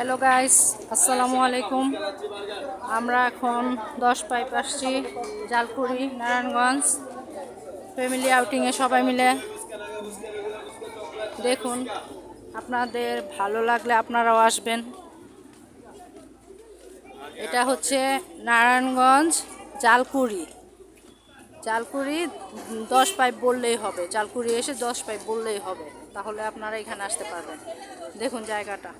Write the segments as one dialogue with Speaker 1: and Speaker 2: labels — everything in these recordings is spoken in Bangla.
Speaker 1: হ্যালো গাইস আসসালামু আলাইকুম আমরা এখন দশ পাইপ আসছি, জালকুড়ি, নারায়ণগঞ্জ। ফ্যামিলি আউটিংয়ে সবাই মিলে। দেখুন, আপনাদের ভালো লাগলে আপনারাও আসবেন। এটা হচ্ছে নারায়ণগঞ্জ জালকুড়ি। জালকুড়ি দশ পাইপ বললেই হবে। জালকুড়ি এসে দশ পাইপ বললেই হবে। তাহলে আপনারা এখানে আসতে পারবেন। দেখুন জায়গাটা।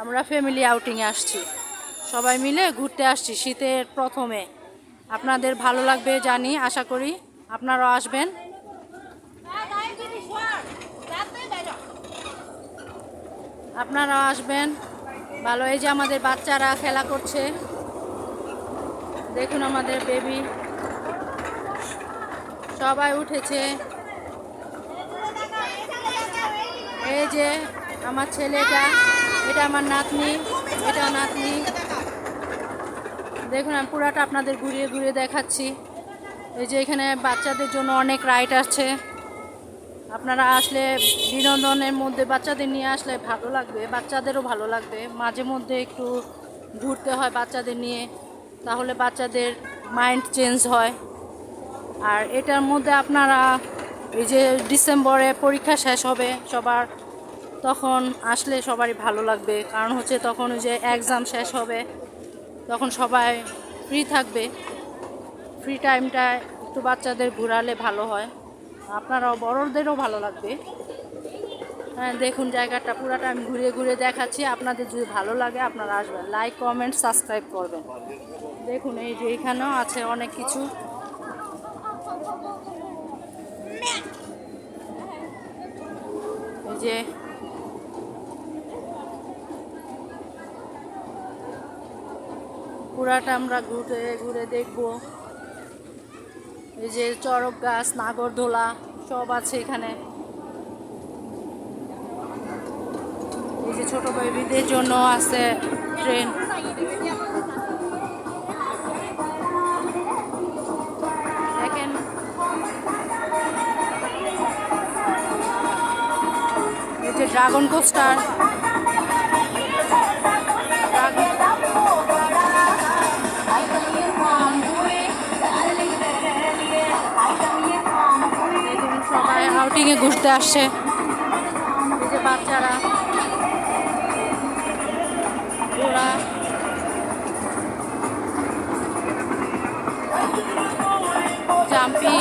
Speaker 1: আমরা ফ্যামিলি আউটিংয়ে আসছি। সবাই মিলে ঘুরতে আসছি শীতের প্রথমে। আপনাদের ভালো লাগবে জানি, আশা করি। আপনারাও আসবেন। আপনারাও আসবেন। ভালো, এই যে আমাদের বাচ্চারা খেলা করছে। দেখুন আমাদের বেবি সবাই উঠেছে। এই যে আমার ছেলেটা, এটা আমার নাতনি এটা নাতনি। দেখুন, আমি পুরাটা আপনাদের ঘুরিয়ে ঘুরিয়ে দেখাচ্ছি। এই যে এখানে বাচ্চাদের জন্য অনেক রাইড আছে। আপনারা আসলে বিনোদনের মধ্যে বাচ্চাদের নিয়ে আসলে ভালো লাগবে, বাচ্চাদেরও ভালো লাগবে। মাঝে মধ্যে একটু ঘুরতে হয় বাচ্চাদের নিয়ে, তাহলে বাচ্চাদের মাইন্ড চেঞ্জ হয়। আর এটার মধ্যে আপনারা এই যে ডিসেম্বরে পরীক্ষা শেষ হবে সবার, তখন আসলে সবারই ভালো লাগবে। কারণ হচ্ছে তখন ওই যে এক্সাম শেষ হবে, তখন সবাই ফ্রি থাকবে। ফ্রি টাইমটা একটু বাচ্চাদের ঘোরালে ভালো হয়। আপনারাও বড়দেরও ভালো লাগবে। হ্যাঁ দেখুন জায়গাটা পুরাটা আমি ঘুরে ঘুরে দেখাচ্ছি। আপনাদের যদি ভালো লাগে আপনারা আসবেন। লাইক কমেন্ট সাবস্ক্রাইব করবেন। দেখুন এই যে এখানেও আছে অনেক কিছু। যে পুরাটা আমরা ঘুরে ঘুরে দেখব। এই যে চরক গাছ, নাগরদোলা, সব আছে এখানে। এই যে ছোট বেবিদের জন্য আছে ট্রেন। Dragon coaster. সবাই আউটিংয়ে ঘুরতে আসছে। যে বাচ্চারা। ওরা জাম্পিং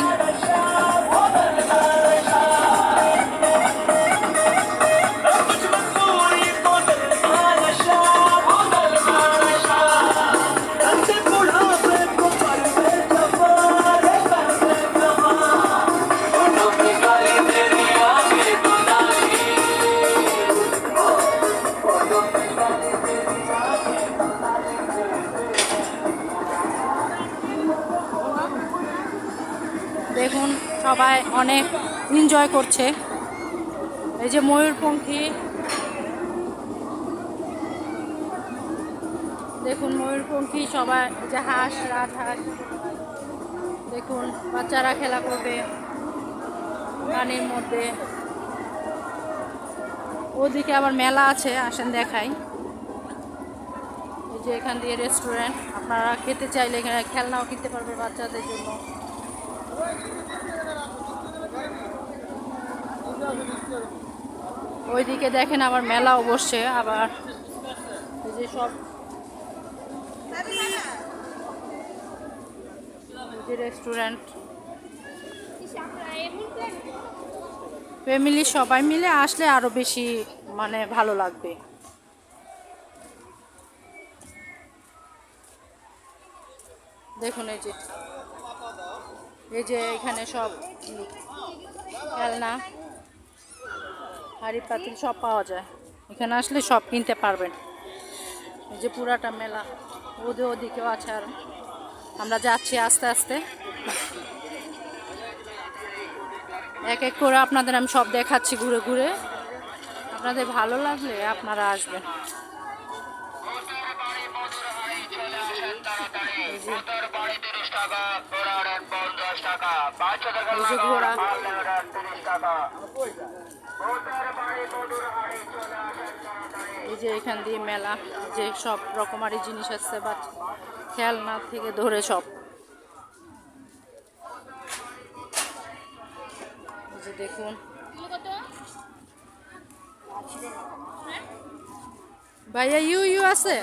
Speaker 1: দেখুন, সবাই অনেক এনজয় করছে। এই যে ময়ূরপঙ্খী। দেখুন, ময়ূরপঙ্খী, সবাই যে হাঁস রাত রাজহাঁস। দেখুন, বাচ্চারা খেলা করবে পানির মধ্যে। ওদিকে আবার মেলা আছে, আসেন দেখাই। এই যে এখান দিয়ে রেস্টুরেন্ট আপনারা খেতে চাইলে এখানে খেলনাও কিনতে পারবে বাচ্চাদের জন্য। ওইদিকে দেখেন আবার মেলা বসছে, আবার যে সব রেস্টুরেন্ট ফ্যামিলি সবাই মিলে আসলে আরও বেশি মানে ভালো লাগবে। দেখুন এই যে এই যে এখানে সব খেলনা, হাড়ি পাতিল সব পাওয়া যায়। এখানে আসলে সব কিনতে পারবেন। এই যে পুরাটা মেলা, ওদের ওদিকেও আছে আর আমরা যাচ্ছি আস্তে আস্তে। এক এক করে আপনাদের আমি সব দেখাচ্ছি ঘুরে ঘুরে। আপনাদের ভালো লাগলে আপনারা আসবেন।
Speaker 2: তিরিশ টাকা ঘোড়ার বন্ধ পঞ্চাশ টাকা পাঁচ টাকা
Speaker 1: এই যে ঘোড়া।
Speaker 2: টাকা।
Speaker 1: এই এখান দিয়ে মেলা যে সব রকমারি জিনিস আসছে বা খেলনা থেকে ধরে সব। যে দেখুন। ভাইয়া ইউ ইউ আছে?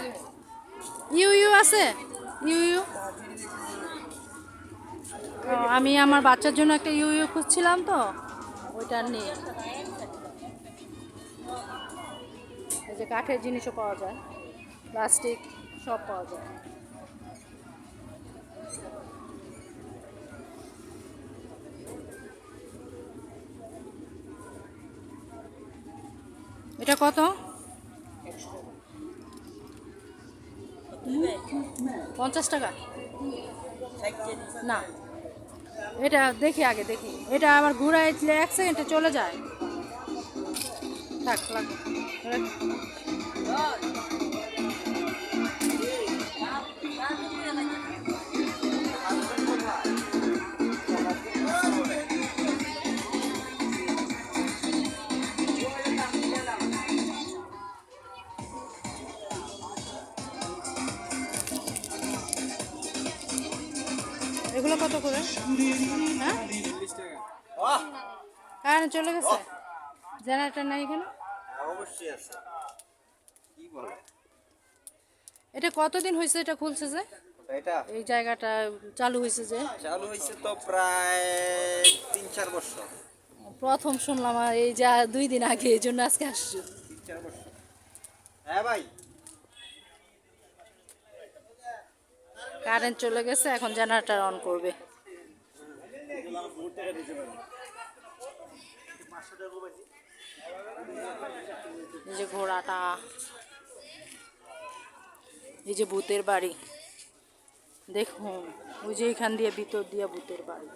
Speaker 1: ইউ ইউ আছে? ইউ ইউ? আমি আমার বাচ্চার জন্য একটা ইউ ইউ খুঁজছিলাম তো। ওইটা নিয়ে এই যে কাঠের জিনিসও পাওয়া যায়। প্লাস্টিক সব পাওয়া যায়। এটা কত? পঞ্চাশ টাকা। না। এটা দেখি আগে দেখি। এটা আবার ঘুরাইলে এক সেকেন্ডে চলে যায়। থাক লাগবে। এগুলো কত করে? হ্যাঁ? চলে গেছে? জেনারেটর নাই এখানে?
Speaker 3: অবশ্যই আছে কি বলে
Speaker 1: এটা কতদিন হয়েছে এটা খুলছে যে?
Speaker 3: এটা?
Speaker 1: এই জায়গাটা চালু হয়েছে যে?
Speaker 3: চালু হয়েছে তো প্রায় তিন চার বছর।
Speaker 1: প্রথম শুনলাম এই যা দুই দিন আগে এই জন্য আজকে আসছি।
Speaker 3: তিন চার বছর। হ্যাঁ ভাই।
Speaker 1: কারেন্ট চলে গেছে, এখন জেনারেটার অন করবে। এই যে ঘোড়াটা, এই যে ভূতের বাড়ি। দেখুন, ওই যে এখান দিয়ে ভিতর দিয়ে ভূতের বাড়ি।